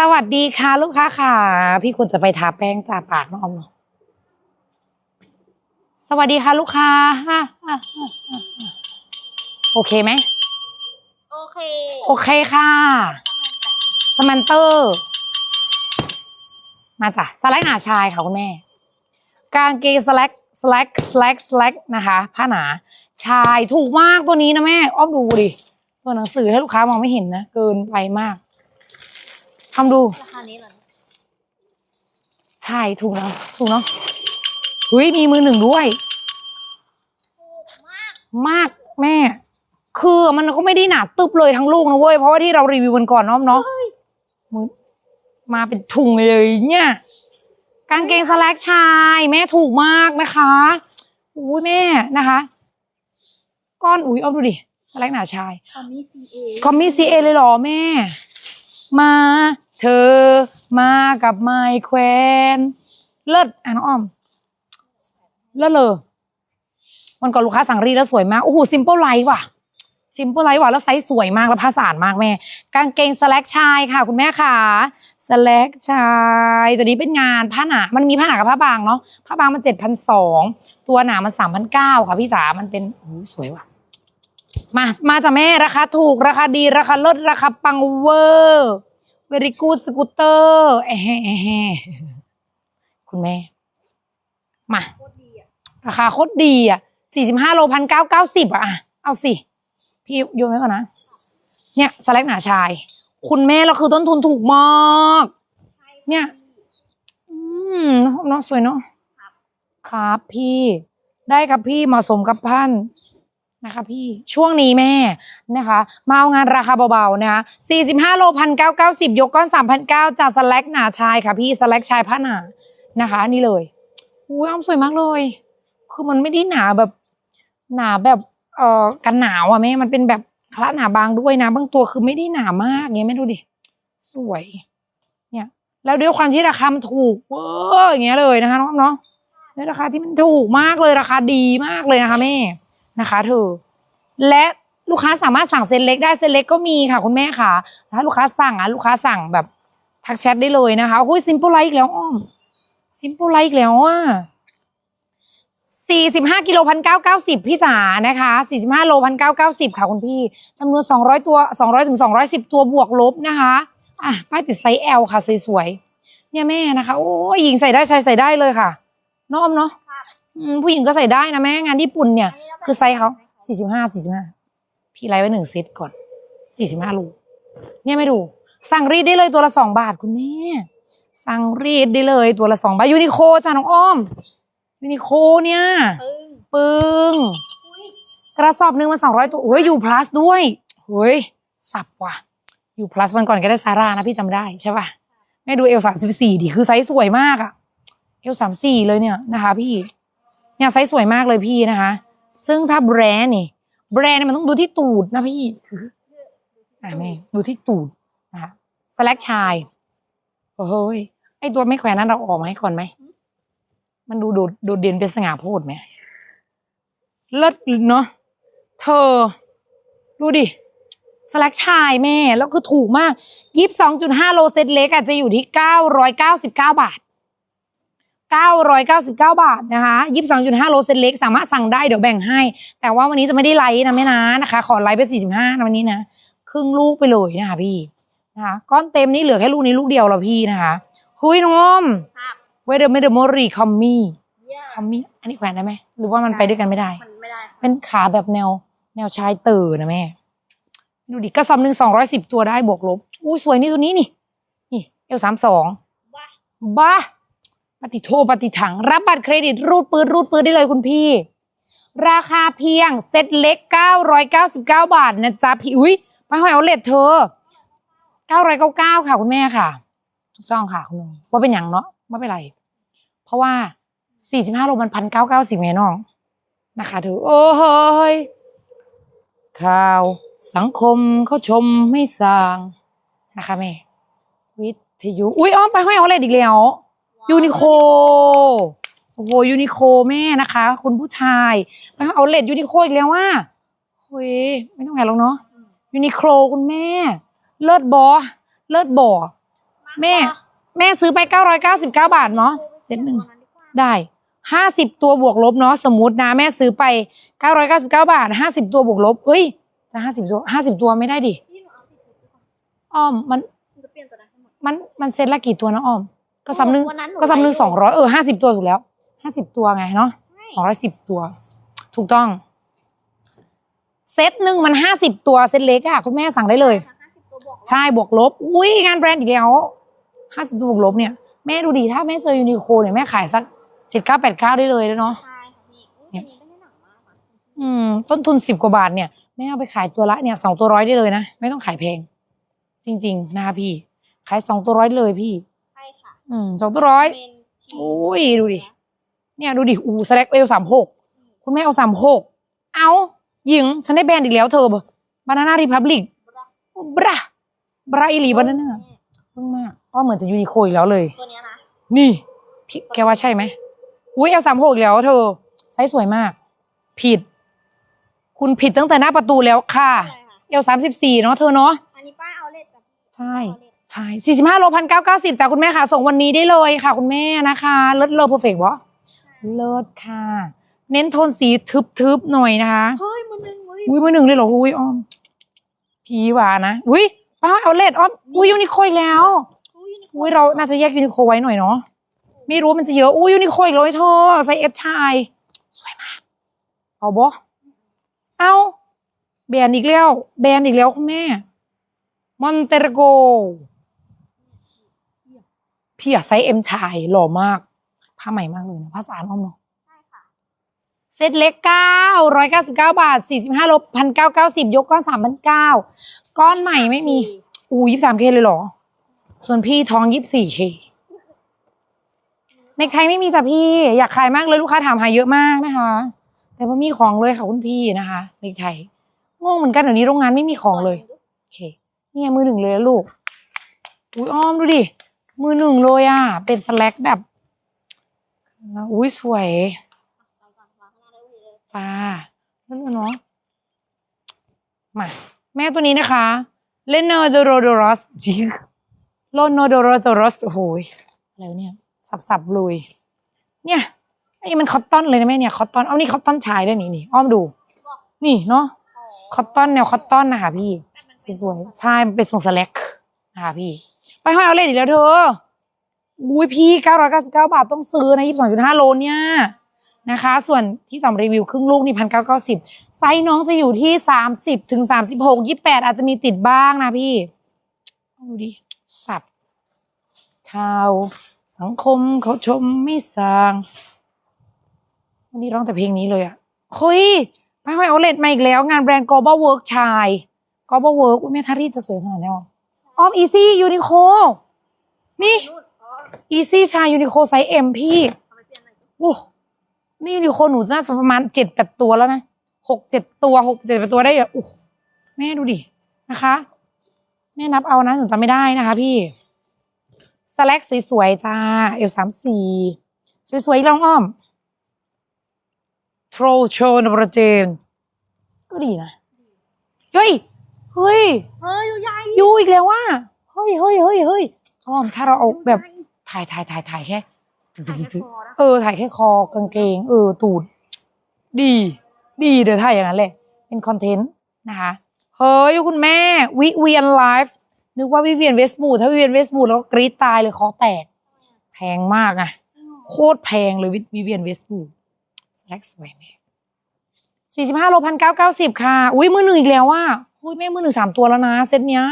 สวัสดีค่ะ ลูกค้าค่ะ พี่ควรจะไปทาแป้งตาปากน้องออมเนาะสวัสดีค่ะ ลูกค้าฮ่าฮ่าฮ่าฮ่าโอเคไหมโอเค โอเคค่ะสมันเตอร์ มาจ้ะสแลกหนาชายค่ะคุณแม่ กางเกงสแลกสแลกสแลกสแลกนะคะ ผ้าหนาชายถูกมากตัวนี้นะแม่ อ้อมดูดิตัวหนังสือถ้าลูกค้ามองไม่เห็นนะ เกินไปมาก ทำดู ราคานี้เหรอใช่ถูกแล้วถูกเนาะเฮ้ยมีมือหนึ่งด้วยถูกมากมากแม่ คือมันก็ไม่ได้หนาตึบเลยทั้งลูกนะเว้ย เพราะว่าที่เรารีวิววันก่อนเน้อมเนาะมือมาเป็นถุงเลยเนี่ยกางเกงสแลกชาย แม่ถูกมากนะคะอุ้ยแม่นะคะ ก้อนอุ้ยเอาดูดิสแลกหนาชาย คอมมี่ซีเอคอมมี่ซีเอเลยเหรอแม่ มา เธอมากับไมแควนเลิศอะน้องอ้อม เลิศเลยวันก่อนลูกค้าสั่งรีแล้วสวยมาก โอ้โหซิมเปิลไลท์ว่ะซิมเปิลไลท์ว่ะแล้วไซส์สวยมากแล้วผ้าสานมากแม่ กางเกงสแลกชายค่ะ คุณแม่ค่ะสแลกชายตัวนี้เป็นงานผ้าหนามันมีผ้าหนากับผ้าบางเนาะผ้าบางมันเจ็ดพันสองตัวหนามันสามพันเก้าค่ะพี่จ๋ามันเป็นโอ้โหสวยว่ะมา มาจากแม่ราคาถูกราคาดีราคาลดราคาปังเวอร์ เวริกูสกูตเตอร์แอะแฮะแอะแฮะคุณแม่ มาโคตรดีอะราคาโคตรดีอะสี่สิบห้าโลพันเก้าเก้าสิบอะ เอาสิ พี่โยนไว้ก่อนนะ เนี่ยสแลกหนาชาย คุณแม่เราคือต้นทุนถูกมาก เนี่ย อืมเนาะสวยเนาะครับพี่ ได้ครับพี่เหมาะสมกับท่าน นะคะพี่ช่วงนี้แม่นะคะ มาเอางานราคาเบาๆนะคะ45 โลพันเก้าเก้าสิบยกก้อนสามพันเก้าจากสแลกหนาชายค่ะพี่สแลกชายผ้าหนานะคะ นี่เลยอุ้ยอ้อมสวยมากเลย คือมันไม่ได้หนาแบบหนาแบบเอ่อกันหนาวอะแม่มันเป็นแบบคละหนาบางด้วยนะบางตัวคือไม่ได้หนามากเงี้ยแม่ดูดิสวย เนี่ย แล้วด้วยความที่ราคามันถูกเวอร์อย่างเงี้ยเลยนะคะน้องๆเนาะด้วยราคาที่มันถูกมากเลยราคาดีมากเลยนะคะแม่ นะคะเธอ และลูกค้าสามารถสั่งเซตเล็กได้เซตเล็กก็มีค่ะคุณแม่ค่ะ ถ้าลูกค้าสั่งอะลูกค้าสั่งแบบทักแชทได้เลยนะคะโอ้ยซิม p ป e ไลท์อีกแล้วอ้อมซิม p ป e ไลท์อีกแล้วอะสี่สิบห้ากิโลพันเก้าเก้าสิบพี่จ๋านะคะสี่สิบห้าโลพันเก้าเก้าสิบค่ะคุณพี่จำนวนสองร้อยตัวสองร้อยถึงสองร้อยสิบตัวบวกลบนะคะอะป้ายติดไซส์ L ค่ะสวยๆเนี่ยแม่นะคะ โอ้ยหญิงใส่ได้ชายใส่ได้เลยค่ะน้อมเนาะ อืมผู้หญิงก็ใส่ได้นะแม่งานญี่ปุ่นเนี่ย คือไซส์เขาสี่สิบห้าสี่สิบห้าพี่ไลฟ์ไว้หนึ่งเซตก่อนสี่สิบห้าลูกเนี่ยไม่ดู สั่งรีดได้เลยตัวละสองบาทคุณแม่ สั่งรีดได้เลยตัวละสองบาทยูนิโคจ้าน้องอ้อมยูนิโคเนี่ย ปึ้งปึ้งอุ้ยกระสอบหนึ่งมันสองร้อยตัวโอ้ยยูพลัสด้วยเฮ้ยสับว่ะยูพลัสวันก่อนก็ได้ซาร่านะพี่จำได้ใช่ป่ะแม่ดูเอลสามสิบสี่ดิคือไซส์สวยมากอะเอลสามสี่เลยเนี่ยนะคะพี่ เนี่ยไซส์สวยมากเลยพี่นะคะ ซึ่งถ้าแบรนด์นี่แบรนด์เนี่ยมันต้องดูที่ตูดนะพี่คืออะแม่ดูที่ตูดนะคะสแลกชายโอ้โหยไอตัวไม่แขวนนั้นเราออกมาให้ก่อนไหมมันดูโดดโดดเด่นเป็นสง่าโพดไหมเลิศเนาะเธอ ดูดิสแลกชายแม่ แล้วคือถูกมากยี่สองจุดห้าโลเซตเล็กอาจจะอยู่ที่เก้าร้อยเก้าสิบเก้าบาท เก้าร้อยเก้าสิบเก้าบาทนะคะยี่สองจุดห้าโลเซตเล็ก สามารถสั่งได้เดี๋ยวแบ่งให้ แต่ว่าวันนี้จะไม่ได้ไลฟ์นะแม่นะนะคะ ขอไลฟ์ไปสี่สิบห้านะวันนี้นะ ครึ่งลูกไปเลยนะคะพี่นะคะก้อนเต็มนี่เหลือแค่ลูกนี้ลูกเดียวแล้วพี่นะคะคุยน้องอ้อมครับเวเดอร์เมเดอร์โมรีคอมมี่เยี่ยคอมมี่อันนี้แขวนได้ไหม หรือว่ามันไปด้วยกันไม่ได้ มันไม่ได้ เป็นขาแบบแนวแนวชายเต๋อนะแม่ ดูดิกระสอบหนึ่งสองร้อยสิบตัวได้บวกลบอู้สวยนี่ตัวนี้นี่ นี่เอลสามสองบ้าบ้าป ฏิโทปฏิถัง รับบัตรเครดิตรูดปืนรูดปืนได้เลยคุณพี่ ราคาเพียงเซ็ตเล็กเก้าร้อยเก้าสิบเก้าบาทนะจ๊ะพี่อุ้ยไปหอยเอาเลทเธอเก้าร้อยเก้าเก้าค่ะคุณแม่ค่ะ ถูกต้องค่ะคุณน้องว่าเป็นอย่างเนาะไม่เป็นไร เพราะว่าสี่สิบห้าโลมันพันเก้าเก้าสิบไงน้องนะคะเธอโอ้เฮ้ยข่าวสังคมเขาชมไม่สร้างนะคะแม่วิทยุ อุ้ยอ้อมไปห้อยเอาอะไรอีกแล้ว ยูนิโคโอ้โหยูนิโคแม่นะคะคุณผู้ชายไปเอาเลดยูนิโคอีกแล้วว่าเฮ้ยไม่ต้องไงหรอกเนาะยูนิโคคุณแม่ เลิศบอเลิศบอแม่ แม่ซื้อไปเก้าร้อยเก้าสิบเก้าบาทเนาะเซตหนึ่งได้ห้าสิบตัวบวกลบเนาะสมมตินะแม่ซื้อไปเก้าร้อยเก้าสิบเก้าบาทห้าสิบตัวบวกลบเอ้ย จะห้าสิบตัวห้าสิบตัวไม่ได้ดิอ้อมมันมดมันมันเซตละกี่ตัวนะอ้อม ก็ซ้ำหนึงวันนั้นหนูก็ซ้ำหนึงไลฟ์สองร้อยเออห้าสิบตัวถูกแล้วห้าสิบตัวไงเนาะสองร้อยสิบตัว ถูกต้อง เซตหนึ่งมันห้าสิบตัวเซตเล็กอะคุณแม่สั่งได้เลยห้าสิบตัวบวกใช่บวกลบ อุ้ยงานแบรนด์อีกแล้วห้าสิบตัวบวกลบเนี่ย แม่ดูดีถ้าแม่เจอยูนิโคเนี่ยแม่ขายสักเจ็ดเก้าแปดเก้าได้เลยแล้วเนาะ ใช่ค่ะพี่อุ้ยอันนี้ไม่ได้หนักมากค่ะอืม ต้นทุนสิบกว่าบาทเนี่ยแม่เอาไปขายตัวละเนี่ยสองตัวร้อยได้เลยนะ ไม่ต้องขายแพง จริง ๆ นะคะพี่ ขายสองตัวร้อยได้เลยพี่ใช่ค่ะ อืมสองตัวร้อยเป็นโอ้ยดูดิ เนี่ยดูดิ อูสแลกเอลสามหกคุณแม่เอาสามหกเอาหญิง ฉันได้แบรนด์อีกแล้วเธอบานาน่ารีพับลิกบราบราอิลีบานาน่าเพิ่งมากก็เหมือนจะยูนิโคอีกแล้วเลย ตัวเนี้ยนะ นี่พี่แกว่าใช่ไหมอุ้ยเอลสามหกอีกแล้วเธอไซส์สวยมาก ผิด คุณผิดตั้งแต่หน้าประตูแล้วค่ะใช่ค่ะเอลสามสิบสี่เนาะเธอเนาะ อันนี้ป้าเอาเลทกับใช่เอาเลท ใช่สี่สิบห้าโลพันเก้าเก้าสิบจากคุณแม่ค่ะ ส่งวันนี้ได้เลยค่ะ คุณแม่นะคะ เลิศเลอเพอร์เฟกต์วะเลิศค่ะ เน้นโทนสีทึบๆหน่อยนะคะ เฮ้ยมันหนึ่งเว้ยอุ้ยมือหนึ่งเลยเหรออุ้ยอ้อมพีหวานะอุ้ยป้าเอาเลดอ้อมอุ้ยยูนิโคอีกแล้วอุ้ยนี่อุ้ยเราน่าจะแยกยูนิโคไว้หน่อยเนาะไม่รู้ว่ามันจะเยอะอุ้ยยูนิโคอีกแล้วไอ้เธอใส่เอสชายสวยมากเอาบอเอาแบรนด์อีกแล้ว แบรนด์อีกแล้วคุณแม่ มอนเตโก พี่อะไซส์เอ็มชายหล่อมาก ผ้าใหม่มากเลยนะผ้าสะอาดอ้อมเนาะใช่ค่ะเซตเล็กเก้าร้อยเก้าสิบเก้าบาทสี่สิบห้าลบพันเก้าเก้าสิบยกก้อนสามพันเก้าก้อนใหม่ไม่มีอูยี่สามเคเลยเหรอ ส่วนพี่ท้องยี่สี่เคในใครไม่มีจ้ะพี่ อยากขายมากเลยลูกค้าถามหาเยอะมากนะคะ แต่ว่ามีของเลยค่ะคุณพี่นะคะในไทยงงเหมือนกันเดี๋ยวนี้โรงงานไม่มีของเลยโอเคนี่ไงมือหนึ่งเลยนะลูกอุ้ยอ้อมดูดิ มือหนึ่งเลยอะ เป็นสแล็กแบบ อุ้ยสวยเอาก่อนวางข้าเล่นเนาะมา แม่ตัวนี้นะคะ เลนเนอร์โดโรโดรสจิโลโนโดโรโดรสโอ้โหยอะไรวเนี่ย สับสับๆเลยเนี่ยไอ้มันคอตตอนเลยนะแม่เนี่ยคอตตอนเอานี่คอตตอนชายด้วยนี่นี่อ้อมดู นี่เนาะคอตตอนแนวคอตตอนนะคะพี่สวยๆใช่มันเป็นทรงสแลกนะคะพี่ ไปห้อยเอาเลยอีกแล้วเธออุ้ยพี่ 999 บาทต้องซื้อนะ 22.5 โลเนี่ยนะคะ ส่วนที่สำรีวิวครึ่งลูกนี่1,990ไซส์น้องจะอยู่ที่30ถึง36 28อาจจะมีติดบ้างนะพี่ ดูดิ สับ ข่าว สังคมเขาชมไม่สร้าง วันนี้ร้องแต่เพลงนี้เลยอะเฮ้ยไปห้อยเอาเลดมาอีกแล้ว งานแบรนด์ Global Work ชาย Global Work อุ้ยแม่ทารีจะสวยขนาดนี้หรอ ออมอีซี่ยูนิโคนี่อีซี่ชายยูนิโคไซส์เอ็มพี่เอาไปเปลี่ยนหน่อยโอ้นี่ยูนิโคหนูน่าจะประมาณเจ็ดแปดตัวแล้วนะหกเจ็ดตัวหกเจ็ดแปดตัวได้อะโอ้แม่ดูดินะคะแม่นับเอานะหนูจำไม่ได้นะคะ พี่สแล็กสวยๆจ้าเอลสามสี่สวยๆลองอ้อมโทรโชว์นบรเจนก็ดีนะเฮ้ย เฮ้ย เฮ้ยอยู่ใหญ่ยูอีกแล้วว่าเฮ้ยเฮ้ยเฮ้ยเฮ้ยอ้อมถ้าเราเอาแบบถ่ายถ่ายถ่ายถ่ายแค่ ถ่ายแค่คอนะเออ ถ่ายแค่คอกางเกง เออ ตูด ดี ดีเดี๋ยวถ่ายอย่างนั้นแหละเป็นคอนเทนต์นะคะ เฮ้ย คุณแม่ วิเวียนไลฟ์ นึกว่าวิเวียนเวสต์บูดถ้าวิเวียนเวสต์บูดแล้วก็กรี๊ดตายเลยคอแตก แพงมากอะโคตรแพงเลยวิเวียนเวสต์บูดสแลกสวยแม่สี่สิบห้าโลพันเก้าเก้าสิบค่ะ อุ้ยมือหนึ่งอีกแล้วว่า อุ้ยแม่มือหนึ่งสามตัวแล้วนะ เซตเนี้ย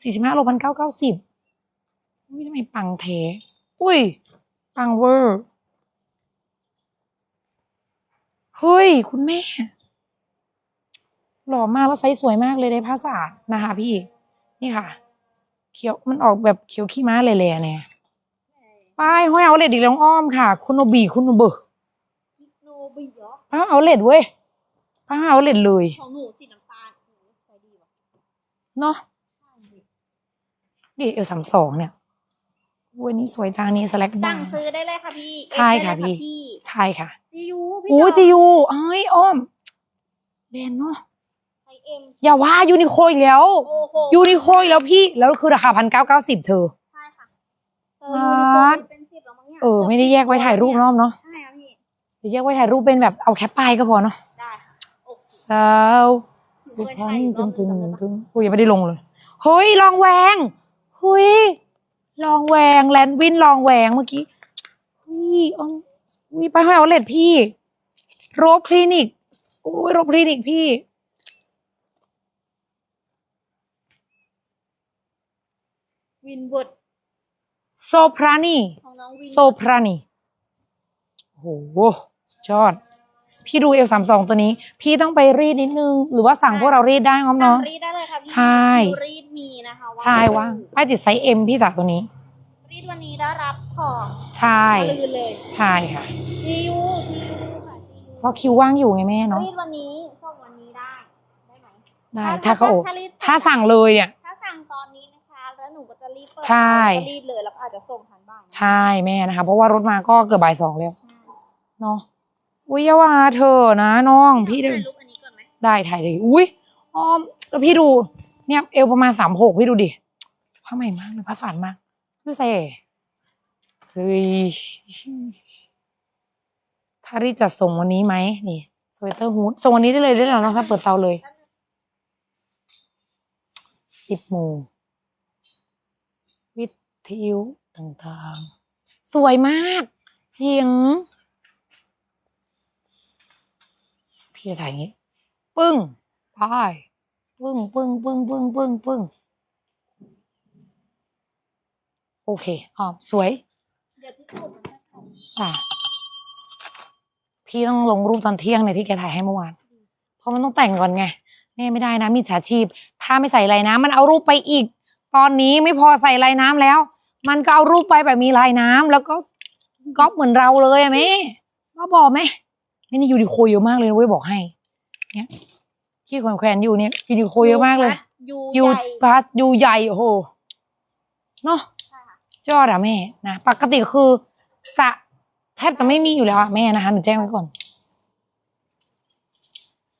สี่สิบห้าโลพันเก้าเก้าสิบอุ้ยทำไมปังเทอุ้ย ปังเวอร์เฮ้ย คุณแม่ หล่อมากแล้วไซส์สวยมากเลยในภาษาทนะคะพี่ นี่ค่ะ เขียวมันออกแบบเขียวขี้ม้าเลยเลยเนี่ยป้ายห้อยเอาเลดอีกแล้วอ้อมค่ะ คุณโนบีคุณโนเบอร์โนบิเหรอป้าเอาเลดเว้ยป้าเอาเลดเลยของหนูสีน้ำตาลโอ้โหสวยดีว่ะ เนาะดิเอลสามสองเนี่ยวันนี้สวยจังนี่สแลกบ้าสั่งงซื้อได้เลยค่ะพี่ใช่ค่ะเอฟได้เลยพี่ ใช่ค่ะจียูพี่โอ้ดกจียูเอ้ยอ้อมแบรนด์เนาะไซส์เอ็มอย่าว่ายูนิโคอีกแล้วโอ้โหยูนิโคอีกแล้วพี่ แล้วคือราคาพันเก้าเก้าสิบเธอ ใช่ค่ะเออยูนิโคมันเป็นสิบแล้วมั้งเนี่ยเออไม่ได้แยกไว้ถ่ายรูปรอบเนาะใช่ครับพี่จะแยกไว้ถ่ายรูปเป็นแบบเอาแคปไปก็พอเนาะได้ค่ะโอ้โหสาว สุพรรณตึงตึงตึงตึงกูยังไม่ได้ลงเลยเฮ้ยลองแวงเฮ้ยลองแวงแลนด์วินลองแวงเมื่อกี้เฮ้ยออมอุ้ยไปห้อยเอาเลดพี่ โรบคลินิกโอ้ยโรบคลินิกพี่วินเวิร์ดโซพรานีของน้องวินโซพรานีโอ้โหสุดยอด พี่ดูเอลสามสองตัวนี้ พี่ต้องไปรีดนิดนึง หรือว่าสั่งพวกเรารีดได้ครับสั่เนาะงรีดได้เลยค่ะพี่ใช่ดูรีดมีนะคะใช่ว่าป้ายติดไซส์เอ็มพี่จากตัวนี้ รีดวันนี้ได้รับของใช่ลืนเลยใช่ค่ะทียูทียูค่ะทียูเพราะคิวว่างอยู่ไงแม่เนาะ รีดวันนี้ส่งวันนี้ได้ได้ไหมได้ ถ้าเขาโอรีดถ้าสั่งเลยเนี่ย ถ้าสั่งตอนนี้นะคะ แล้วหนูก็จะรีบเปิดใช่ แล้วก็รีดเลยแล้วก็อาจจะส่งทันบ้างใช่แม่นะคะ เพราะว่ารถมาก็เกือบบ่ายสองแล้วเนาะ อุ้ยอยาว่าเธอนะน้อง พี่เดิเดินนรูปอันนี้ก่อนไหมได้ถ่ายเลยอุ้ยอ้อมแล้วพี่ดูเนี่ยเอวประมาณสามหกพี่ดูดิผ้าใหม่มากเลยผ้าฝานมากดูเซ่เฮ้ยถ้ารีจะส่งวันนี้ไหมนี่สเวตเตอร์ฮูดส่งวันนี้ได้เลยได้แล้วเนาะถ้าเปิดเตาเลยสิบโมงวิทยุต่างๆ สวยมากเพียง พี่จะถ่ายอย่างนี้ ปึ้งพายปึ้งปึ้งปึ้งปึ้งปึ้งปึ้งโอเคอ๋อสวยเดี๋ยวพี่ผมมันจะถ่ายอะพี่ต้องลงรูปตอนเที่ยงเนี่ยที่แกถ่ายให้เมื่อวาน เพราะมันต้องแต่งก่อนไงแม่ไม่ได้นะมีฉาชีพ ถ้าไม่ใส่ลายน้ำมันเอารูปไปอีก ตอนนี้ไม่พอใส่ลายน้ำแล้ว มันก็เอารูปไปแบบมีลายน้ำแล้วก็ก๊อปเหมือนเราเลยอะแม่มาบอกไหม นี่นี่ยูนิโคเยอะมากเลยนะเว้ยบอกให้ เนี่ยที่แขวนๆอยู่เนี่ยยูนิโคเยอะมากเลยยูยูใหญ่พลัสยูใหญ่โอ้โหเนาะใช่ค่ะยอดอะแม่นะปกติคือ จะแทบจะไม่มีอยู่แล้วอะแม่นะคะหนูแจ้งไว้ก่อน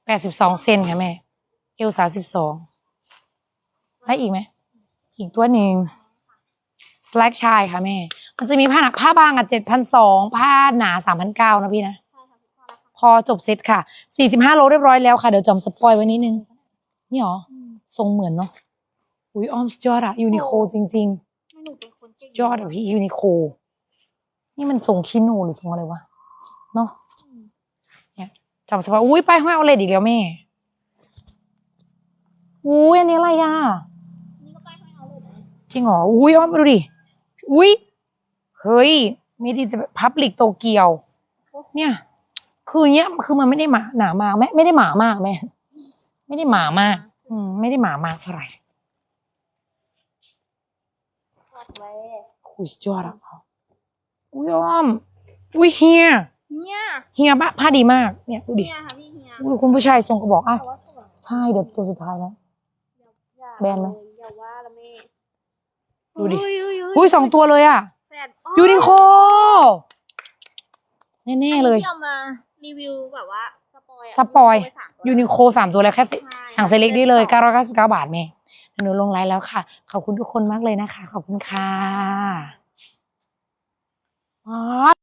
แปดสิบสองเซนค่ะแม่ เอลสาสิบสองได้อีกไหมอีกตัวหนึ่งสแลกชายค่ะแม่ มันจะมีผ้าหนักผ้าบางอะเจ็ดพันสองผ้าหนาสามพันเก้านะพี่นะใช่ค่ะ พอจบเซตค่ะสี่สิบห้าโลเรียบร้อยแล้วค่ะ เดี๋ยวจอมสปอยไว้นิดนึง นี่หรอ ทรงเหมือนเนาะ อุ้ยอ้อมสุดยอดอะยูนิโคจริงๆไม่หนูเป็นคนเก่งยอดอะพี่ยูนิโค นี่มันทรงคิโนหรือทรงอะไรวะ เนาะเนี่ยจำสภาพอุ้ยไปห้อยเอาเลยอีกแล้วแม่ อุ้ยอันนี้อะไรอะจริงเหรอ อุ้ยอ้อมมาดูดิ อุ้ย เฮ้ยมีดีจะพับลิกโตเกียว เนี่ย คือเนี้ยคือมันไม่ได้หมาหนามากแม่ไม่ได้หมามากแม่ไม่ได้หมามาก อืม ไม่ได้หมามากเท่าไหร่กดไว้คุยสุดยอดอะอุ้ยอ้อมอุ้ยเฮียเนี่ยเฮียปะผ้าดีมากเนี่ยดูดิเนี่ยค่ะพี่เฮียอุ้ยคุณผู้ชายทรงกระบอกอะแต่ว่าสวยใช่เดี๋ยวตัวสุดท้ายแล้วอย่าแบนไหมเลยอย่าว่าละแม่ดูดิอุ้ยอุ้ยอุ้ยสองตัวเลยอะแฟนยูนิโคแน่ๆเลยที่เอามา รีวิวแบบว่าสปอยอะสปอย สามตัวยูนิโคสามตัวแล้วแค่สิใช่สั่งเซเล็กได้เลย999 บาทแม่หนูลงไลน์แล้วค่ะ ขอบคุณทุกคนมากเลยนะคะ ขอบคุณค่ะอ๋อ